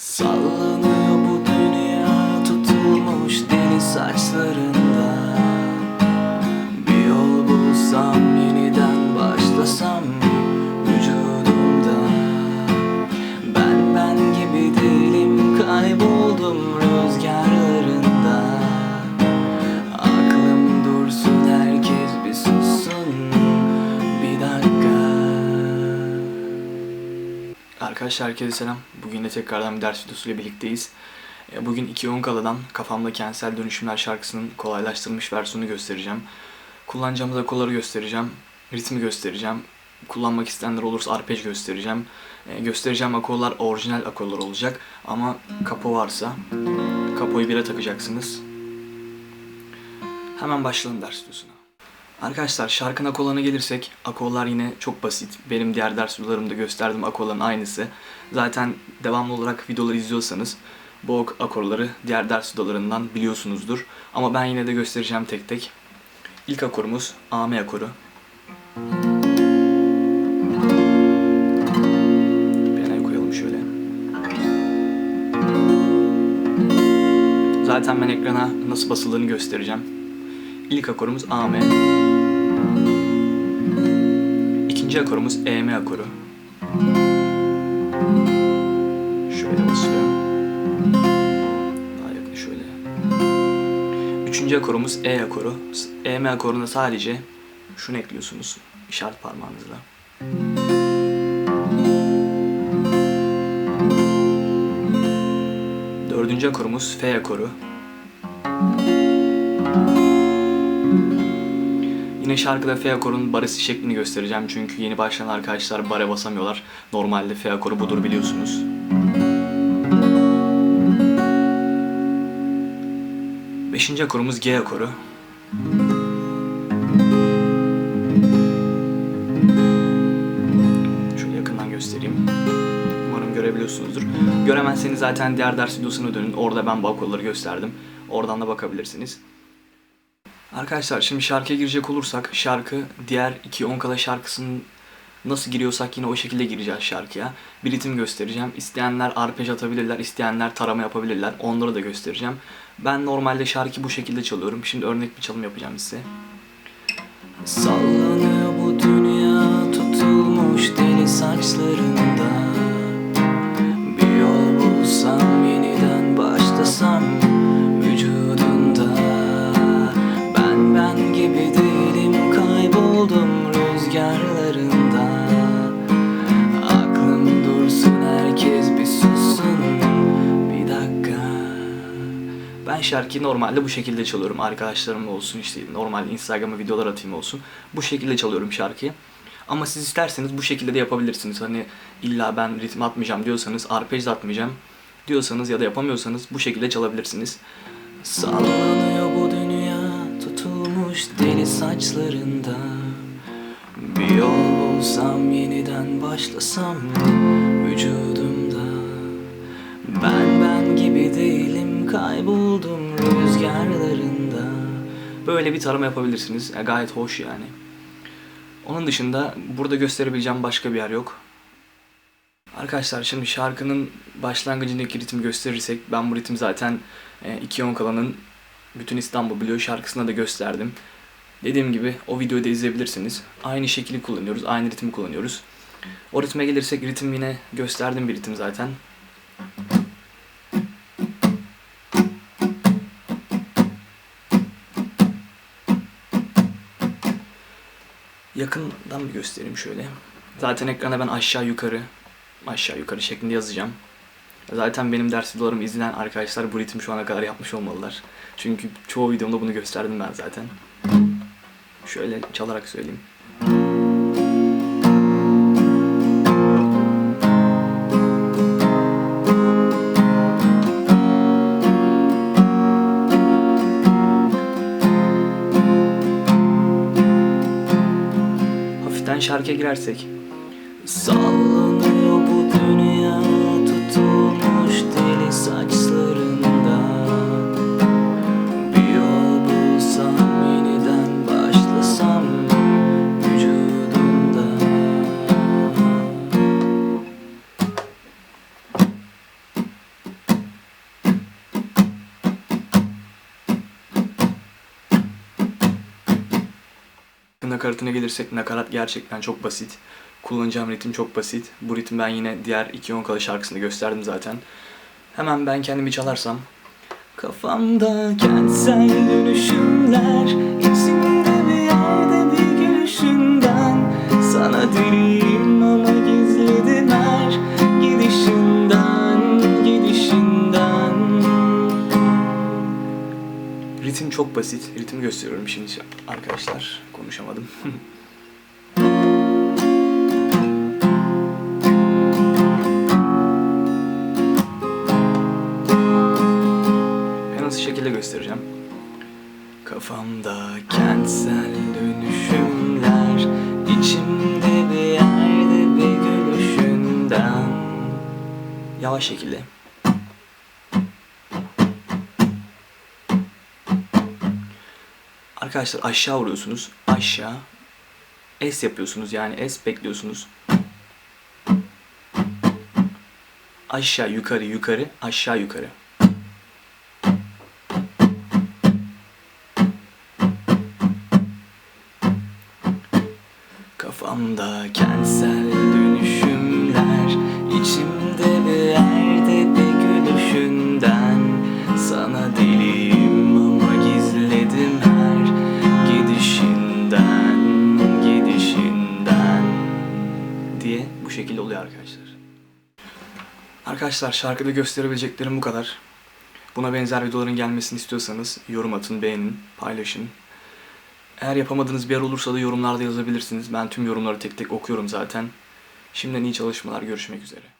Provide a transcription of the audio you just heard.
Sallanıyor bu dünya tutulmuş deli saçlarında. Bir yol bulsam yeniden başlasam Arkadaşlar herkese selam. Bugün de tekrardan bir ders videosuyla birlikteyiz. E, Bugün 2 Onkala'dan Kafamda Kentsel Dönüşümler şarkısının kolaylaştırılmış versiyonu göstereceğim. Kullanacağımız akorları göstereceğim. Ritmi göstereceğim. Kullanmak isteyenler olursa arpej göstereceğim. E, Göstereceğim akorlar orijinal akorlar olacak. Ama kapo varsa kapoyu bire takacaksınız. Hemen başlayalım ders videosuna. Arkadaşlar şarkının akorlarına gelirsek akorlar yine çok basit. Benim diğer ders videolarımda gösterdiğim akorların aynısı. Zaten devamlı olarak videoları izliyorsanız bu ak- akorları diğer ders videolarından biliyorsunuzdur. Ama ben yine de göstereceğim tek tek. İlk akorumuz AM akoru. Piyanoyu koyalım şöyle. Zaten ben ekrana nasıl basıldığını göstereceğim. İlk akorumuz AM. İkinci akorumuz EM akoru. Şöyle basıyor. Daha yakın şöyle. Üçüncü akorumuz E akoru. EM akoruna sadece şunu ekliyorsunuz işaret parmağınızla. Dördüncü akorumuz F akoru. Yine şarkıda F akorunun baresi şeklini göstereceğim çünkü yeni başlayan arkadaşlar bare basamıyorlar. Normalde F akoru budur biliyorsunuz. Beşinci akorumuz G akoru. Şöyle yakından göstereyim. Umarım görebiliyorsunuzdur. Göremezseniz zaten diğer ders videosuna dönün. Orada ben bu akorları gösterdim. Oradan da bakabilirsiniz. Arkadaşlar şimdi şarkıya girecek olursak şarkı diğer iki Onkala şarkısının nasıl giriyorsak yine o şekilde gireceğiz şarkıya. Bir ritim göstereceğim. İsteyenler arpej atabilirler, isteyenler tarama yapabilirler. Onları da göstereceğim. Ben normalde şarkı bu şekilde çalıyorum. Şimdi örnek bir çalım yapacağım size. Sallanıyor bu dünya tutulmuş deli saçlarında ben şarkıyı normalde bu şekilde çalıyorum. Arkadaşlarımla olsun işte normal Instagram'a videolar atayım olsun. Bu şekilde çalıyorum şarkıyı. Ama siz isterseniz bu şekilde de yapabilirsiniz. Hani illa ben ritim atmayacağım diyorsanız, arpej atmayacağım diyorsanız ya da yapamıyorsanız bu şekilde çalabilirsiniz. Sallanıyor bu dünya tutulmuş deli saçlarında Bir yol bulsam yeniden başlasam vücudumda Böyle bir tarama yapabilirsiniz. Ya gayet hoş yani. Onun dışında burada gösterebileceğim başka bir yer yok. Arkadaşlar şimdi şarkının başlangıcındaki ritim gösterirsek ben bu ritim zaten e, iki on kalanın bütün İstanbul biliyor şarkısında da gösterdim. Dediğim gibi o videoyu da izleyebilirsiniz. Aynı şekli kullanıyoruz, aynı ritmi kullanıyoruz. O ritme gelirsek ritim yine gösterdim bir ritim zaten. Yakından bir göstereyim şöyle. Zaten ekrana ben aşağı yukarı, aşağı yukarı şeklinde yazacağım. Zaten benim ders videolarımı izleyen arkadaşlar bu ritmi şu ana kadar yapmış olmalılar. Çünkü çoğu videomda bunu gösterdim ben zaten. Şöyle çalarak söyleyeyim. Hafiften şarkıya girersek. Sallanıyor bu dünya tutulmuş deli saçlarında nakaratına gelirsek nakarat gerçekten çok basit. Kullanacağım ritim çok basit. Bu ritim ben yine diğer iki Yonkala şarkısında gösterdim zaten. Hemen ben kendimi çalarsam. Kafamda kentsel dönüşümler içimde bir yerde bir gülüşünden Sana deliyim ama çok basit. Ritim gösteriyorum şimdi arkadaşlar. Konuşamadım. En hızlı şekilde göstereceğim. Kafamda kentsel dönüşümler içimde bir yerde bir gülüşünden Yavaş şekilde. Arkadaşlar aşağı vuruyorsunuz. Aşağı. S yapıyorsunuz yani S bekliyorsunuz. Aşağı yukarı yukarı aşağı yukarı. Kafamda kentsel dönüşümler içimde bir yerde bir gülüşünden Sana deliyim Arkadaşlar şarkıda gösterebileceklerim bu kadar. Buna benzer videoların gelmesini istiyorsanız yorum atın, beğenin, paylaşın. Eğer yapamadığınız bir yer olursa da yorumlarda yazabilirsiniz. Ben tüm yorumları tek tek okuyorum zaten. Şimdiden iyi çalışmalar. Görüşmek üzere.